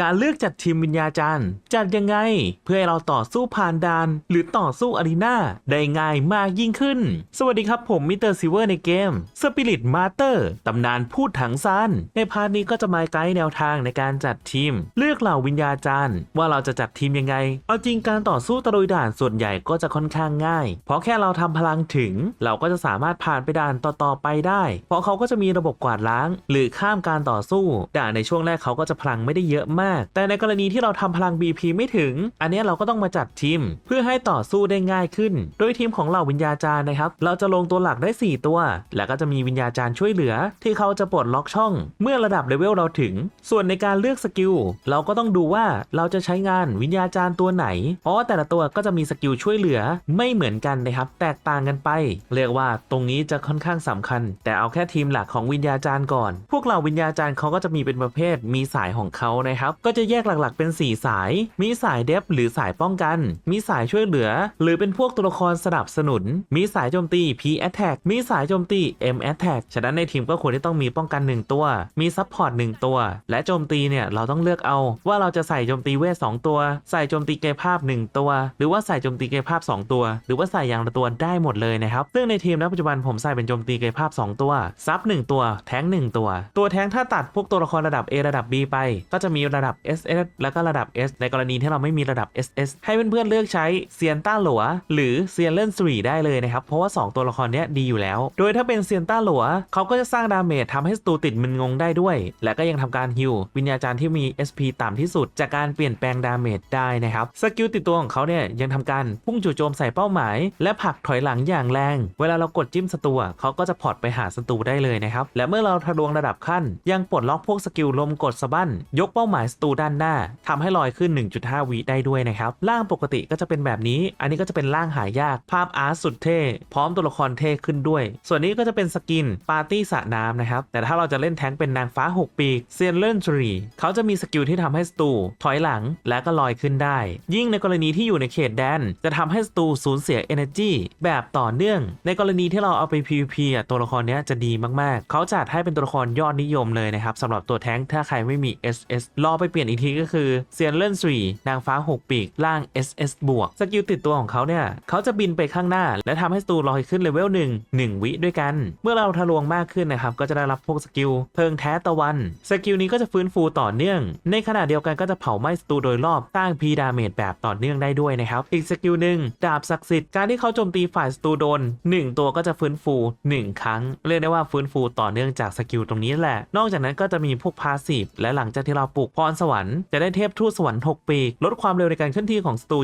การเลือกจัดทีมวิญญาจารย์ จัดยังไง เพื่อให้เราต่อสู้ผ่านด่าน หรือต่อสู้อารีนาได้ง่ายมากยิ่งขึ้น สวัสดีครับผมมิสเตอร์ซิเวอร์ในเกม Spirit Master ตำนานพูดถังซานในพาร์ทนี้ก็จะมาไกด์แนวทางในการจัดทีม เลือกเหล่าวิญญาจารย์ ว่าเราจะจัดทีมยังไง เอาจริงการต่อสู้ตะลุยด่านส่วนใหญ่ก็จะค่อนข้างง่าย เพราะแค่เราทำพลังถึง เราก็จะสามารถผ่านไปด่านต่อๆไปได้ เพราะเขาก็จะมีระบบกวาดล้าง หรือข้ามการต่อสู้ ด่านในช่วงแรกเขาก็จะพลังไม่ได้เยอะมากแต่ในกรณีที่เราทำพลัง BP ไม่ถึง อันนี้เราก็ต้องมาจัดทีม เพื่อให้ต่อสู้ได้ง่ายขึ้น โดยทีมของเหล่าวิญญาจารย์นะครับ เราจะลงตัวหลักได้ 4 ตัว แล้วก็จะมีวิญญาจารย์ช่วยเหลือ ที่เขาจะปลดล็อกช่อง เมื่อระดับเลเวลเราถึง ส่วนในการเลือกสกิลเราก็ต้องดูว่าเราจะใช้งานวิญญาจารย์ตัวไหนเพราะแต่ละตัวก็จะมีสกิลช่วยเหลือไม่เหมือนกันนะครับ แตกต่างกันไป เรียกว่าตรงนี้จะค่อนข้างสำคัญ แต่เอาแค่ทีมหลักของวิญญาจารย์ก่อน พวกเราวิญญาจารย์เขาก็จะมีเป็นประเภทมีสายของเขานะครับก็จะแยกหลักๆเป็น 4 สาย มีสายเดฟหรือสายป้องกัน มีสายช่วยเหลือ หรือเป็นพวกตัวละครสนับสนุน มีสายโจมตี P attack มีสายโจมตี M attack ฉะนั้นในทีมก็ควรที่ต้องมีป้องกัน 1 ตัว มีซัพพอร์ต1ตัว และโจมตีเนี่ยเราต้องเลือกเอา ว่าเราจะใส่โจมตีเวท2ตัว ใส่โจมตีกายภาพ 1 ตัว หรือว่าใส่โจมตีกายภาพ 2 ตัว หรือว่าใส่อย่างละตัวได้หมดเลยนะครับซึ่งในทีมณปัจจุบันผมใส่เป็นโจมตีกายภาพ 2 ตัวซับ1ตัว แท้ง1ตัว ตัวแท้งถ้าตัดพวกตัวละครระดับ A ระดับ B ไป ก็จะมีระดับ SS แล้วก็ระดับ S ในกรณีที่เราไม่มีระดับ SS ให้เพื่อนๆเลือกใช้เซียนต้าหลัว หรือเซียนเล่นสรีได้เลยนะครับ เพราะว่า 2 ตัวละครนี้ดีอยู่แล้ว โดยถ้าเป็นเซียนต้าหลัวเขาก็จะสร้างดาเมจทำให้ศัตรูติดมึนงงได้ด้วย และก็ยังทำการฮิววิญญาจารย์ที่มี SP ต่ำที่สุด จากการเปลี่ยนแปลงดาเมจได้นะครับสกิลติดตัวของเขาเนี่ยยังทำการพุ่งจู่โจมใส่เป้าหมาย และผลักถอยหลังอย่างแรง เวลาเรากดจิ้มศัตรูเขาก็จะพอร์ตไปหาศัตรูได้เลยนะครับและเมื่อเราทะลวงระดับขั้น ยังปลดล็อกพวกสกิลลมกดสะบั้นยกเป้าหมายศัตรูด้านหน้าทำให้ลอยขึ้น 1.5 วิได้ด้วยนะครับร่างปกติก็จะเป็นแบบนี้ อันนี้ก็จะเป็นร่างหายากภาพอาร์ตสุดเท่พร้อมตัวละครเท่ขึ้นด้วย ส่วนนี้ก็จะเป็นสกินปาร์ตี้สระน้ำนะครับแต่ถ้าเราจะเล่นแท้งเป็นนางฟ้า 6 ปีเซียนเล่นทรีเขาจะมีสกิลที่ทำให้ศัตรูถอยหลังและก็ลอยขึ้นได้ ยิ่งในกรณีที่อยู่ในเขตแดน จะทำให้ศัตรูสูญเสีย energy แบบต่อเนื่อง ในกรณีที่เราเอาไป PVP อะตัวละครนี้จะดีมากๆ เขาจัดให้เป็นตัวละครยอดนิยมเลยนะครับสำหรับตัวแท้งถ้าใครไม่มี SS รอไปเปลี่ยนอีกทีก็คือเซียนเล่นทรีนางฟ้า 6 ปีกล่าง SS บวกสกิลติดตัวของเขาเนี่ยเขาจะบินไปข้างหน้า และทำให้ศัตรูลอยขึ้นเลเวล1 1 วิด้วยกัน เมื่อเราทะลวงมากขึ้นนะครับก็จะได้รับพวกสกิลเพลิงแท้ตะวันสกิลนี้ก็จะฟื้นฟูต่อเนื่อง ในขณะเดียวกันก็จะเผาไหม้ศัตรูโดยรอบสร้างพีดาเมจแบบต่อเนื่องได้ด้วยนะครับอีกสกิลหนึ่งดาบศักดิ์สิทธิ์การที่เขาโจมตีฝ่ายศัตรูโดน 1 ตัวก็จะฟื้นฟู 1 ครั้ง เรียกได้ว่าฟื้นฟูต่อเนื่องจากสกิลตรงนี้แหละ นอกจากนั้นก็จะมีพวกพาสีฟและหลังจากที่เราปลูกพรสวรรค์จะได้เทพทูตสวรรค์6ปีลดความเร็วในการเคลื่อนที่ของศัตรู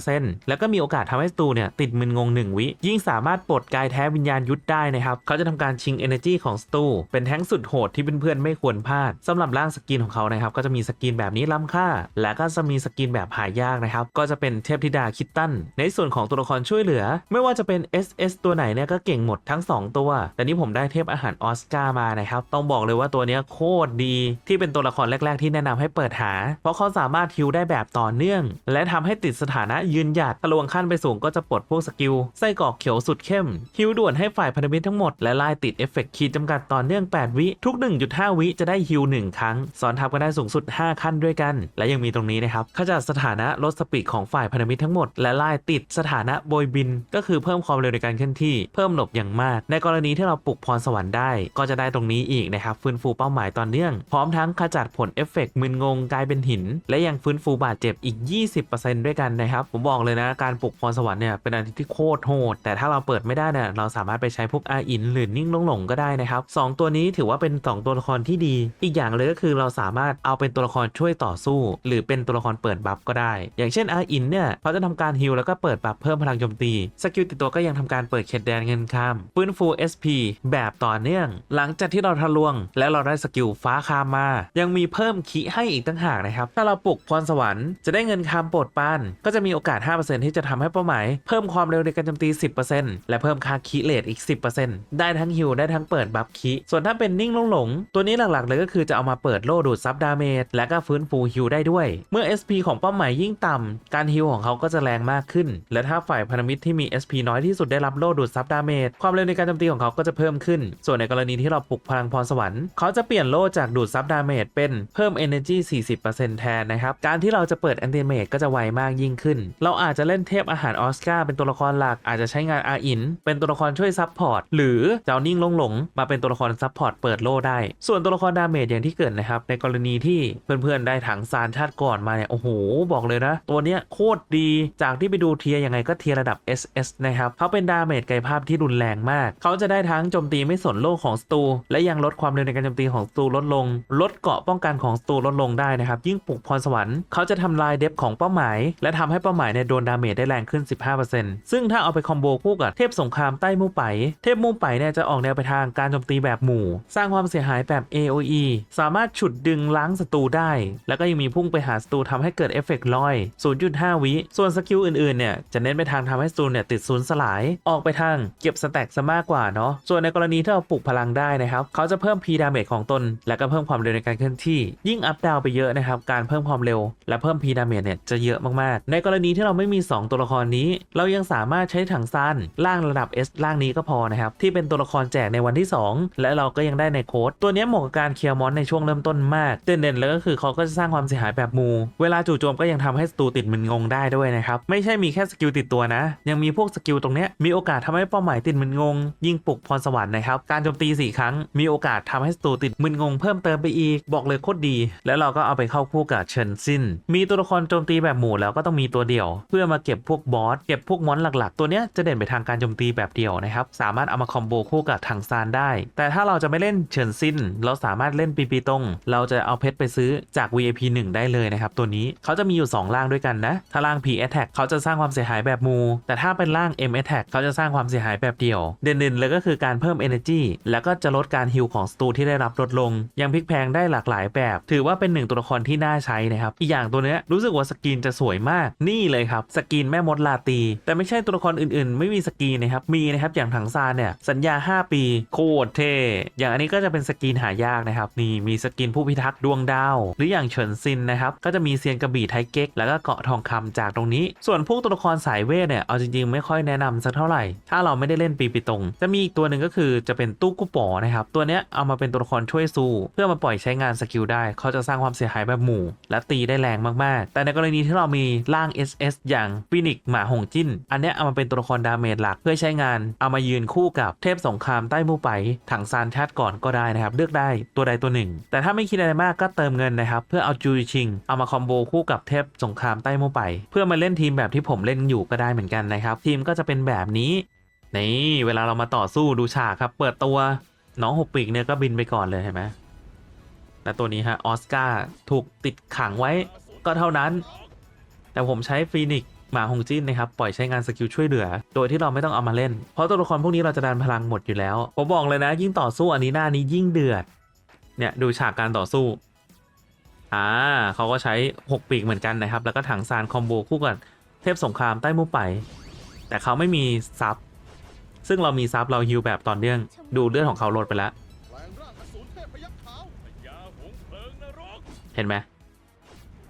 20%แล้วก็มีโอกาสทำให้ศัตรูเนี่ยติดมึนงง 1 วิ ยิ่งสามารถปลดกายแท้วิญญาณยุทธได้นะครับ เขาจะทำการชิง energy ของศัตรูเป็นแท้งสุดโหดที่เพื่อนๆไม่ควรพลาดสำหรับร่างสกินของเขานะครับ ก็จะมีสกินแบบนี้ล้ำค่า และก็จะมีสกินแบบหายากนะครับ ก็จะเป็นเทพธิดาคิตตัน ในส่วนของตัวละครช่วยเหลือ ไม่ว่าจะเป็น SS ตัวไหนเนี่ยก็เก่งหมดทั้ง 2 ตัว แต่นี่ผมได้เทพอาหารออสการ์มานะครับ ต้องบอกเลยว่าตัวนี้โคตรดีที่เป็นตัวละครแรก ๆ ที่แนะนำให้เปิดหา เพราะเขาสามารถฮิวได้แบบต่อเนื่อง และทำให้ติดสถานะยืนหยัดทะลวงขั้นไปสูงก็จะปลดพวกสกิลไส้กรอกเขียวสุดเข้มฮิวด่วนให้ฝ่ายพันธมิตรทั้งหมดและไล่ติดเอฟเฟกต์ขีดจำกัดต่อเนื่อง 8 วิทุก 1.5 วิจะได้ฮิว1ครั้งสอนทับกันได้สูงสุด 5 ขั้นด้วยกัน และยังมีตรงนี้นะครับขจัดสถานะลดสปีดของฝ่ายพันธมิตรทั้งหมดและไล่ติดสถานะโบยบิน ก็คือเพิ่มความเร็วในการเคลื่อนที่เพิ่มหลบอย่างมาก ในกรณีที่เราปลุกพรสวรรค์ได้ ก็จะได้ตรงนี้อีกนะครับฟื้นฟูเป้าหมายต่อเนื่องพร้อมทั้งขจัดผลเอฟเฟกต์มึนงงกลายเป็นหิน และยังฟื้นฟูบาดเจ็บอีก 20%ด้วยกันนะครับ ผมบอกเลยนะ การปลุกพรสวรรค์เนี่ยเป็นอะไรที่โคตรโหด แต่ถ้าเราเปิดไม่ได้เนี่ยเราสามารถไปใช้พวกอาอินหรือนิ่งลงหลงก็ได้นะครับสองตัวนี้ถือว่าเป็น 2 ตัวละครที่ดี อีกอย่างเลยก็คือเราสามารถเอาเป็นตัวละครช่วยต่อสู้ หรือเป็นตัวละครเปิดบัฟก็ได้ อย่างเช่นอาอินเนี่ยเขาจะทำการฮิลแล้วก็เปิดบัฟเพิ่มพลังโจมตีสกิลติดตัวก็ยังทำการเปิดเขตแดนเงินข้ามฟื้นฟู SP แบบต่อเนื่อง หลังจากที่เราทะลวง และเราได้สกิลฟ้าคามมา ยังมีเพิ่มคิให้อีกตั้งหากนะครับ ถ้าเราปลุกพรสวรรค์จะได้เงินคามโปรดปานก็จะมีโอกาส 5%ที่จะทำให้เป้าหมาย เพิ่มความเร็วในการโจมตี 10%และเพิ่มค่าคิเลทอีก 10%ได้ทั้งฮิลได้ทั้งเปิดบัฟคิส่วนถ้าเป็นนิ่งลงหลง ตัวนี้หลักๆ เลยก็คือจะเอามาเปิดโล่ดูดซับดาเมจและก็ฟื้นฟูฮิลได้ด้วย เมื่อ SP ของเป้าหมายยิ่งต่ำการฮิลของเขาก็จะแรงมากขึ้น และถ้าฝ่ายพันธมิตรที่มี SP น้อยที่สุดได้รับโล่ดูดซับดาเมจความเร็วในการโจมตีของเขาก็จะเพิ่มขึ้น ส่วนในกรณีที่เราปลุกพลังพรสวรรค์เขาจะเปลี่ยนโล่จากดูดซับดาเมจเป็นเพิ่ม Energy 40%แทนนะครับ การที่เราจะเปิดแอนติเมตก็จะไวมากยิ่งขึ้น เราอาจจะเล่นเทพอาหารออสการ์เป็นตัวละครหลัก อาจจะใช้งานอาอิน เป็นตัวละครช่วยซับพอร์ต หรือเจ้านิ่งลงหลงมาเป็นตัวละครซับพอร์ตเปิดโล่ได้ ส่วนตัวละครดาเมจอย่างที่เกิดนะครับ ในกรณีที่เพื่อนๆได้ถังซานชาติก่อนมาเนี่ย โอ้โห บอกเลยนะ ตัวเนี้ยโคตรดี จากที่ไปดูเทียยังไงก็เทียระดับ SS นะครับ เขาเป็นดาเมจกายภาพที่รุนแรงมาก เขาจะได้ทั้งโจมตีไม่สนโลกของสตู และยังลดความเร็วในการโจมตีของสตูลดลง ลดเกาะป้องกันของสตูลดลงได้นะครับ ยิ่งปลุกพรสวรรค์เขาจะทำลายเดฟของเป้าหมาย และทำให้เป้าหมายเนี่ยโดนดาเมจได้แรงขึ้น 15%ซึ่งถ้าเอาไปคอมโบคู่กับเทพสงครามใต้มู่ไปเทพมู่ไปเนี่ยจะออกแนวไปทางการโจมตีแบบหมู่ สร้างความเสียหายแบบ AOE สามารถฉุดดึงล้างศัตรูได้ แล้วก็ยังมีพุ่งไปหาศัตรูทำให้เกิดเอฟเฟกต์ลอย 0.5 วิ ส่วนสกิลอื่นๆเนี่ยจะเน้นไปทางทำให้ศัตรูเนี่ยติดศูนย์สลายออกไปทางเก็บสแต็กซะมากกว่าเนาะส่วนในกรณีที่เราปลุกพลังได้นะครับเขาจะเพิ่ม P ดาเมจของตน และก็เพิ่มความเร็วในการเคลื่อนที่ยิ่งอัพดาวไปเยอะนะครับ การเพิ่มความเร็ว และเพิ่ม P ดาเมจเนี่ยจะเยอะมากๆ ในกรณีที่เราไม่มี 2 ตัวละครนี้ เรายังสามารถใช้ถังซานล่างระดับ S ล่างนี้ก็พอนะครับ ที่เป็นตัวละครแจกในวันที่ 2 และเราก็ยังได้ในโค้ดตัวนี้เหมาะกับการเคลียร์มอนในช่วงเริ่มต้นมากเด่นๆแล้วก็คือเขาก็จะสร้างความเสียหายแบบมูเวลาจู่โจมก็ยังทำให้ศัตรูติดมึนงงได้ด้วยนะครับไม่ใช่มีแค่สกิลติดตัวนะ ยังมีพวกสกิลตรงนี้มีโอกาสทำให้เป้าหมายติดมึนงง ยิ่งปลุกพรสวรรค์นะครับการโจมตี 4 ครั้ง มีโอกาสทำให้ศัตรูติดมึนงงเพิ่มเติมไปอีกบอกเลยโคตรดีแล้วเราก็เอาไปเข้าคู่กับเฉินซิน มีตัวละครโจมตีแบบหมู่แล้วก็ต้องมีตัวเดี่ยว เพื่อมาเก็บพวกบอสเก็บพวกมอนหลักๆ ตัวเนี้ยจะเด่นไปทางการโจมตีแบบเดี่ยวนะครับสามารถเอามาคอมโบคู่กับถังซานได้ แต่ถ้าเราจะไม่เล่นเฉินซิน เราสามารถเล่นปีปีตงเราจะเอาเพชรไปซื้อจาก VIP 1 ได้เลยนะครับตัวนี้เขาจะมีอยู่2ร่างด้วยกันนะถ้าร่าง P Attack เขาจะสร้างความเสียหายแบบมูแต่ถ้าเป็นร่าง M Attack เขาจะสร้างความเสียหายแบบเดี่ยว เด่นๆเลยก็คือการเพิ่ม Energy แล้วก็จะลดการฮิลของสตูที่ได้รับลดลง ยังพลิกแพงได้หลากหลายแบบ ถือว่าเป็นหนึ่งตัวละครที่น่าใช้นะครับอีกอย่างตัวเนี้ยรู้สึกว่าสกรีนจะสวยมากนี่เลยครับสกรีนแม่มดลาตี แต่ไม่ใช่ตัวละครอื่นๆ ไม่มีสกรีนนะครับมีนะครับอย่างถังซานเนี่ยสัญญา 5 ปี โคตรเท่อย่างอันนี้ก็จะเป็นสกรีนหายากนะครับนี่มีสกรีนผู้พิทักษ์ดวงดาว หรืออย่างเฉินซินนะครับก็จะมีเซียนกระบี่ไทเก๊กแล้วก็เกาะทองคำจากตรงนี้ ส่วนพวกตัวละครสายเวทเนี่ยเอาจริงๆไม่ค่อยแนะนำสักเท่าไหร่ ถ้าเราไม่ได้เล่นปีปีตงจะมีอีกตัวหนึ่งก็คือจะเป็นตู้กุป๋อนะครับตัวเนี้ยเอามาเป็นตัวละครช่วยสู้เพื่อมาปล่อยใช้งานสกิลได้เขาจะสร้างความเสียหายแบบหมู่ และตีได้แรงมากๆ แต่ในกรณีที่เรามีร่าง SS อย่างฟินิกหมาหงจิ้น อันนี้เอามาเป็นตัวละครดาเมจหลักเพื่อใช้งาน เอามายืนคู่กับเทพสงครามใต้มู่ไปถังซานชาติก่อนก็ได้นะครับ เลือกได้ตัวใดตัวหนึ่ง แต่ถ้าไม่คิดอะไรมากก็เติมเงินนะครับเพื่อเอาจูชิง เอามาคอมโบคู่กับเทพสงครามใต้มู่ไป เพื่อมาเล่นทีมแบบที่ผมเล่นอยู่ก็ได้เหมือนกันนะครับทีมก็จะเป็นแบบนี้นี่เวลาเรามาต่อสู้ดูฉากครับ เปิดตัวน้องหกปีกเนี่ยก็บินไปก่อนเลยเห็นไหม และตัวนี้ฮะออสการ์ถูกติดขังไว้ก็เท่านั้น แต่ผมใช้ฟีนิกซ์หมาฮงจิ้นนะครับ ปล่อยใช้งานสกิลช่วยเหลือ โดยที่เราไม่ต้องเอามาเล่น เพราะตัวละครพวกนี้เราจะดันพลังหมดอยู่แล้ว ผมบอกเลยนะ ยิ่งต่อสู้อันนี้หน้านี้ยิ่งเดือด เนี่ยดูฉากการต่อสู้ อ่าเขาก็ใช้ 6 ปีกเหมือนกันนะครับ แล้วก็ถังซานคอมโบคู่กับเทพสงครามใต้มูไป แต่เขาไม่มีซับ ซึ่งเรามีซับเราฮิวแบบต่อเนื่อง ดูเลือดของเขาลดไปแล้ว เห็นไหม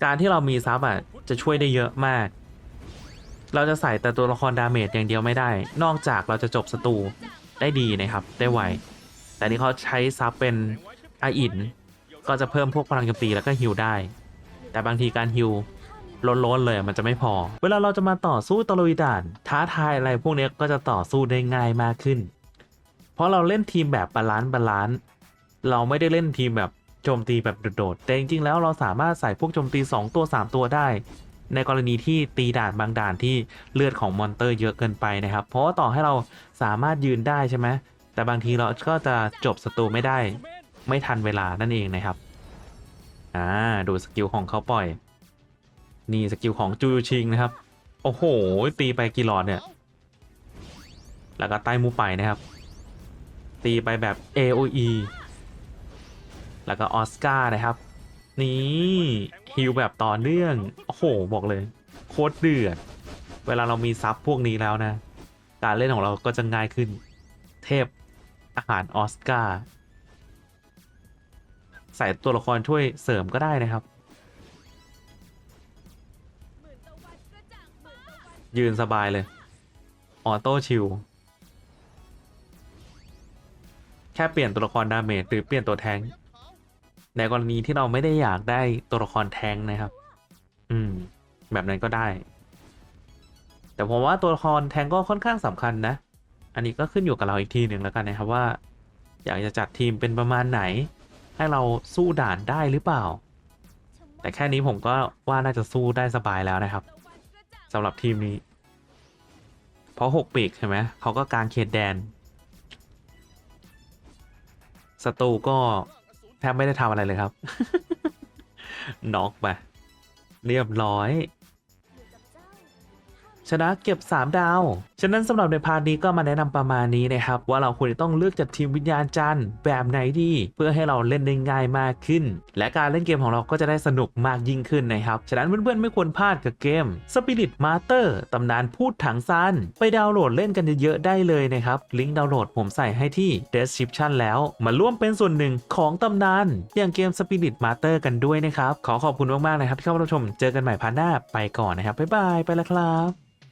การที่เรามีซับอะจะช่วยได้เยอะมาก เราจะใส่แต่ตัวละครดาเมจอย่างเดียวไม่ได้ นอกจากเราจะจบศัตรูได้ดีนะครับได้ไว แต่นี่เขาใช้ซับเป็นไออิน ก็จะเพิ่มพวกพลังโจมตีแล้วก็ฮิลได้ แต่บางทีการฮิลล้นๆเลยมันจะไม่พอ เวลาเราจะมาต่อสู้ตะลุยด่าน ท้าทายอะไรพวกนี้ก็จะต่อสู้ได้ง่ายมากขึ้น เพราะเราเล่นทีมแบบบาลานซ์บาลานซ์เราไม่ได้เล่นทีมแบบ โจมตีแบบโดดๆ แต่จริงๆ แล้วเราสามารถใส่พวกโจมตี 2 ตัว 3 ตัวได้ ในกรณีที่ตีด่านบางด่านที่เลือดของมอนเตอร์เยอะเกินไปนะครับ เพราะว่าต่อให้เราสามารถยืนได้ใช่ไหม แต่บางทีเราก็จะจบศัตรูไม่ได้ ไม่ทันเวลานั่นเองนะครับ อ่า ดูสกิลของเขาปล่อย นี่สกิลของจูยูชิงนะครับ โอ้โห ตีไปกี่หลอดเนี่ย แล้วก็ใต้มูไปนะครับ ตีไปแบบ AOE แล้วก็ออสการ์นะครับ นี่ฮิลแบบต่อเนื่อง โอ้โห บอกเลย โคตรเดือด เวลาเรามีซับพวกนี้แล้วนะ การเล่นของเราก็จะง่ายขึ้น เทพอาหารออสการ์ใส่ตัวละครช่วยเสริมก็ได้นะครับ ยืนสบายเลย ออโต้ชิลแค่เปลี่ยนตัวละครดาเมจหรือเปลี่ยนตัวแทง ในกรณีที่เราไม่ได้อยากได้ตัวละครแทงนะครับ อืม แบบนั้นก็ได้ แต่ผมว่าตัวละครแทงก็ค่อนข้างสำคัญนะ อันนี้ก็ขึ้นอยู่กับเราอีกทีหนึ่งแล้วกันนะครับว่า อยากจะจัดทีมเป็นประมาณไหน ให้เราสู้ด่านได้หรือเปล่า แต่แค่นี้ผมก็ว่าน่าจะสู้ได้สบายแล้วนะครับสำหรับทีมนี้ เพราะหกปีกใช่ไหมเขาก็กางเขตแดนศัตรูก็ แทบไม่ได้ทำอะไรเลยครับ น็อกไป เรียบร้อย ชนะเก็บ 3 ดาว ฉะนั้นสำหรับในพาร์ทนี้ก็มาแนะนำประมาณนี้นะครับ ว่าเราควรจะต้องเลือกจัดทีมวิญญาณจันทร์แบบไหนดี เพื่อให้เราเล่นได้ง่ายมากขึ้น และการเล่นเกมของเราก็จะได้สนุกมากยิ่งขึ้นนะครับ ฉะนั้นเพื่อนๆไม่ควรพลาดกับเกม Spirit Master ตำนานพูดถังซานไปดาวน์โหลดเล่นกันเยอะๆได้เลยนะครับลิงก์ดาวน์โหลดผมใส่ให้ที่ description แล้ว มาร่วมเป็นส่วนหนึ่งของตำนาน อย่างเกม Spirit Master กันด้วยนะครับขอขอบคุณมากๆนะครับที่เข้ามาชมเจอกันใหม่พาร์ทหน้าไปก่อนนะครับบ๊ายบายไปแล้วครับ